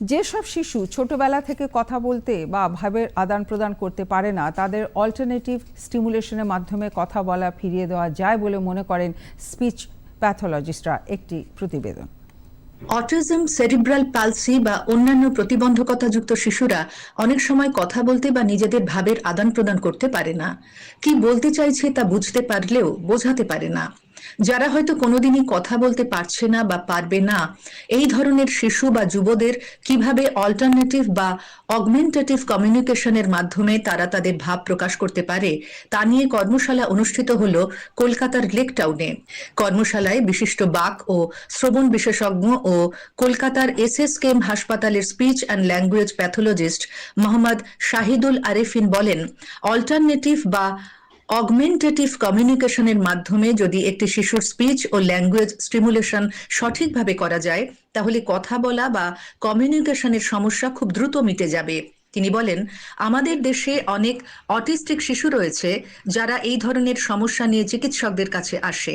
যেসব শিশু ছোটবেলা থেকে কথা বলতে বা ভাবের আদান প্রদান করতে পারে না, তাদের অল্টারনেটিভ স্টিমুলেশনের মাধ্যমে কথা বলা ফিরিয়ে দেওয়া যায় বলে মনে করেন স্পিচ প্যাথোলজিস্টরা একটি প্রতিবেদন। অটিজম সেরিব্রাল পালসি বা অন্যান্য প্রতিবন্ধকতাযুক্ত শিশুরা অনেক সময় কথা বলতে বা নিজেদের ভাবের আদান প্রদান করতে পারে না। কি বলতে চাইছে তা বুঝতে পারলেও বোঝাতে পারে না। যারা হয়তো কোনোদিনই কথা বলতে পারছে না বা পারবে না, এই ধরনের শিশু বা যুবদের কীভাবে অল্টারনেটিভ বা অগমেন্টেটিভ কমিউনিকেশনের মাধ্যমে তারা তাদের ভাব প্রকাশ করতে পারে, তা নিয়ে কর্মশালা অনুষ্ঠিত হল কলকাতার লেক টাউনে কর্মশালায় বিশিষ্ট বাক ও শ্রবণ বিশেষজ্ঞ ও কলকাতার এস এস কেম হাসপাতালের speech and language pathologist Mohammad Shahidul Arefin বলেন অল্টারনেটিভ বা অগমেন্টেটিভ কমিউনিকেশনের মাধ্যমে যদি একটি শিশুর স্পিচ ও ল্যাঙ্গুয়েজ স্টিমুলেশন সঠিকভাবে করা যায়, তাহলে কথা বলা বা কমিউনিকেশনের সমস্যা খুব দ্রুত মিটে যাবে। তিনি বলেন, আমাদের দেশে অনেক অটিস্টিক শিশু রয়েছে যারা এই ধরনের সমস্যা নিয়ে চিকিৎসকদের কাছে আসে।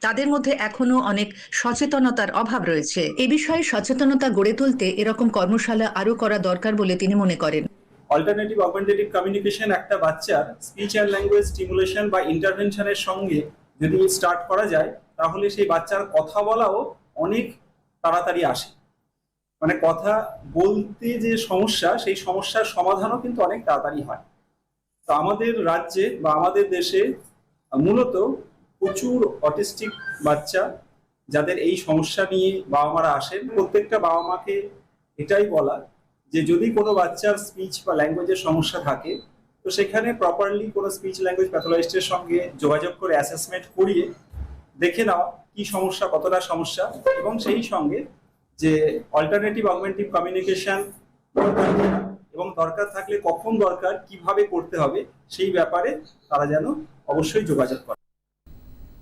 তাদের মধ্যে এখনও অনেক সচেতনতার অভাব রয়েছে। এ বিষয়ে সচেতনতা গড়ে তুলতে এরকম কর্মশালা আরও করা দরকার বলে তিনি মনে করেন। অল্টারনেটিভ অগমেন্টেটিভ কমিউনিকেশন একটা বাচ্চার স্পিচ অ্যান্ড ল্যাঙ্গুয়েজ স্টিমুলেশন বা ইন্টারভেনশনের সঙ্গে যদি স্টার্ট করা যায়, তাহলে সেই বাচ্চার কথা বলাও অনেক তাড়াতাড়ি আসে। মানে কথা বলতে যে সমস্যা, সেই সমস্যার সমাধানও কিন্তু অনেক তাড়াতাড়ি হয়। তো আমাদের রাজ্যে বা আমাদের দেশে মূলত প্রচুর অটিস্টিক বাচ্চা, যাদের এই সমস্যা নিয়ে বাবা মারা আসেন। প্রত্যেকটা বাবা মাকে এটাই বলা যে যদি কোনো বাচ্চার স্পিচ বা ল্যাঙ্গুয়েজের সমস্যা থাকে, তো সেখানে প্রপারলি কোনো স্পিচ ল্যাঙ্গুয়েজ প্যাথোলজিস্টের সঙ্গে যোগাযোগ করে অ্যাসেসমেন্ট করিয়ে দেখে নাও কি সমস্যা, কতটা সমস্যা এবং সেই সঙ্গে যে অল্টারনেটিভ অগমেন্টিভ কমিউনিকেশন এবং দরকার থাকলে কখন দরকার, কীভাবে করতে হবে, সেই ব্যাপারে তারা যেন অবশ্যই যোগাযোগ করে।